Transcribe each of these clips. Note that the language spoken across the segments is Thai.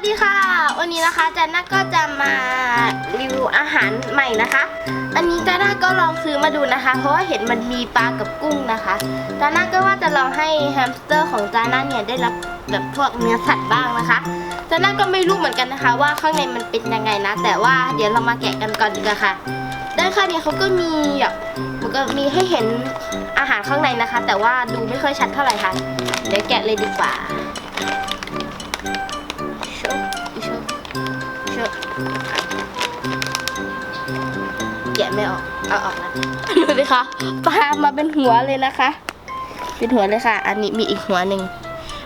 สดีค่ะ วันนี้นะคะจันน่าก็จะมารีวิวอาหารใหม่นะคะ อันนี้จันน่าก็ลองซื้อมาดูนะคะ เพราะว่าเห็นมันมีปลากับกุ้งนะคะจันน่าก็ว่าจะลองให้แฮมสเตอร์ของจันน่าเนี่ยได้รับแบบพวกเนื้อสัตว์บ้างนะคะจันน่าก็ไม่รู้เหมือนกันนะคะ ว่าข้างในมันเป็นยังไงนะ แต่ว่าเดี๋ยวเรามาแกะกันก่อนดีกว่าค่ะ ด้านข้างเนี่ยเขาก็มีแบบมันก็มีให้เห็นอาหารข้างในนะคะ แต่ว่าดูไม่ค่อยชัดเท่าไหร่ค่ะ เดี๋ยวแกะเลยดีกว่า แกะไม่ออกเอาออกนะดูสิคะปลามาเป็นหัวเลยนะคะ เป็นหัวเลยค่ะ อันนี้มีอีกหัวหนึ่ง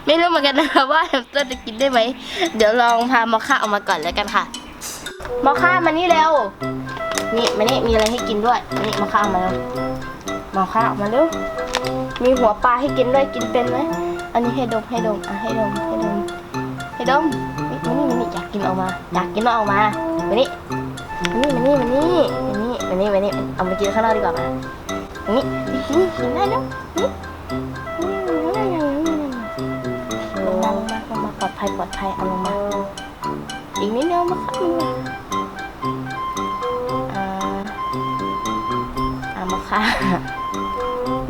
ไม่รู้เหมือนกันนะคะว่าแฮมสเตอร์จะกินได้ไหม เดี๋ยวลองพามอค่าออกมาก่อนแล้วกันค่ะมอค่ามานี่เร็วนี่มานี่มีอะไรให้กินด้วยมานี่มาข้าวมาแล้วมาข้าวมาเร็วมีหัวปลาให้กินด้วยกินเป็นไหมอันนี้ให้ดมให้ดมอะให้ดมให้ดมให้ดม นี่มานี่มานี่อยากกินเอามาอยากกินเอาออกมามานี่มานี่มานี่มานี่มานี่มานี่เอามากินข้างนอกดีกว่ามามานี่นี่กินได้แล้วนี่ลงมาลงมาลงมาปลอดภัยปลอดภัยเอาลงมาอีกนิดเดียวมาครับมาอ่าอ่ามาค่ะ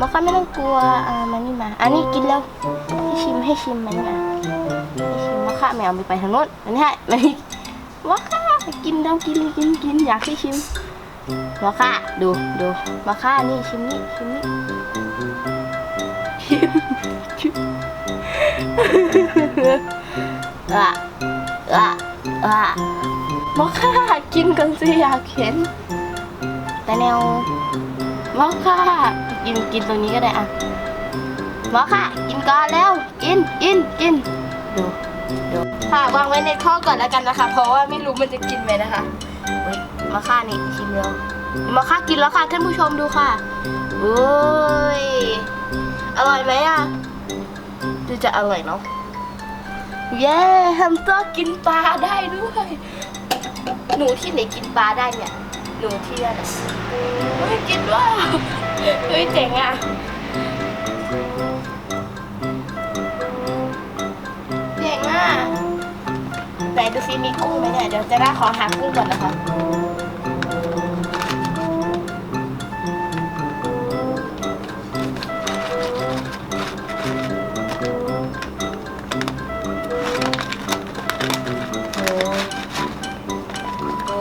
มาค่ะไม่ต้องกลัวอ่ามานี่มาอันนี้กินแล้วให้ชิมให้ชิมมันนะให้ชิมมา ค่ะแมวมีไปทางโน้นมันให้มันนี่มาค่ะกินแล้วกินกินกินอยากให้ชิมมาค่ะดูดูมาค่ะนี่ชิมนี่ชิมนี่ชิมชิมอะอะอะมอคค่ากินกันสิอยากเห็นแต่แนวมอคค่ากินกินตรงนี้ก็ได้อะมอคค่ากินก่อนแล้ว กินกินกินดู ค่ะวางไว้ในท่อก่อนแล้วกันนะคะ เพราะว่าไม่รู้มันจะกินไหมนะคะเฮ้ยมอคค่านี่ชิมแล้วมอคค่ากินแล้วค่ะท่านผู้ชมดูค่ะโอ้ยอร่อยไหมอะดูจะอร่อยเนาะเย้แฮมสเตอร์กินปลาได้ด้วย หนูที่ไหนกินปลาได้เนี่ย หนูที่นั่นเฮ้ยกินด้วยเฮ้ยเจ๋งอะ ไหนดูซิมีกุ้งไหมเนี่ยเดี๋ยวจะได้ขอหากุ้งก่อนนะคะโอ้โอ้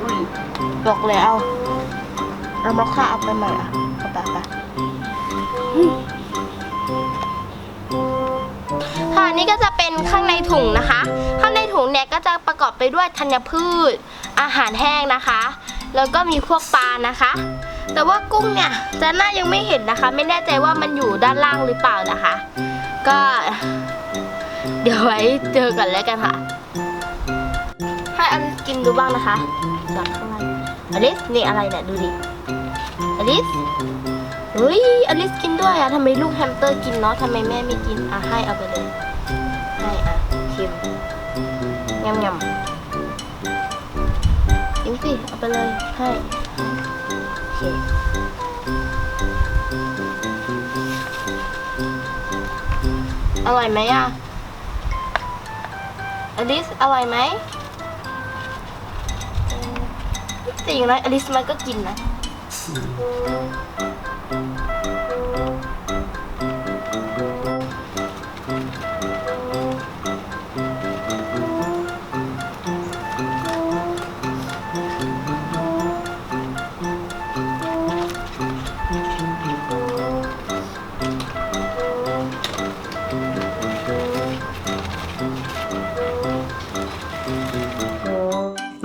อุ้ยบอกเลยเอาเอามาค่าเอาไปใหม่อะเอาไปไป อืมค่ะนี่ก็จะเป็นข้างในถุงนะคะ ข้างในถุงเนี่ยก็จะประกอบไปด้วยธัญพืช อาหารแห้งนะคะ แล้วก็มีพวกปลานะคะ แต่ว่ากุ้งเนี่ยจะน่ายังไม่เห็นนะคะ ไม่แน่ใจว่ามันอยู่ด้านล่างหรือเปล่านะคะ ก็ เดี๋ยวไว้เจอกันแล้วกันค่ะ ให้อลิสกินดูบ้างนะคะจากข้างในอลิสนี่อะไรเนี่ยดูดิอลิสเฮ้ยอลิสกินด้วยอะทำไมลูกแฮมสเตอร์กินเนาะทำไมแม่ไม่กินอะให้เอาไปเลย อะชิมยำยำกินสิเอาไปเลยให้โอเคอร่อยไหมอะอลิสอร่อยไหมแต่อย่างไรอลิสมันก็กินนะ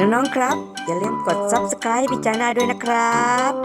น้องๆครับ อย่าลืมกด subscribe พี่จานาด้วยนะครับ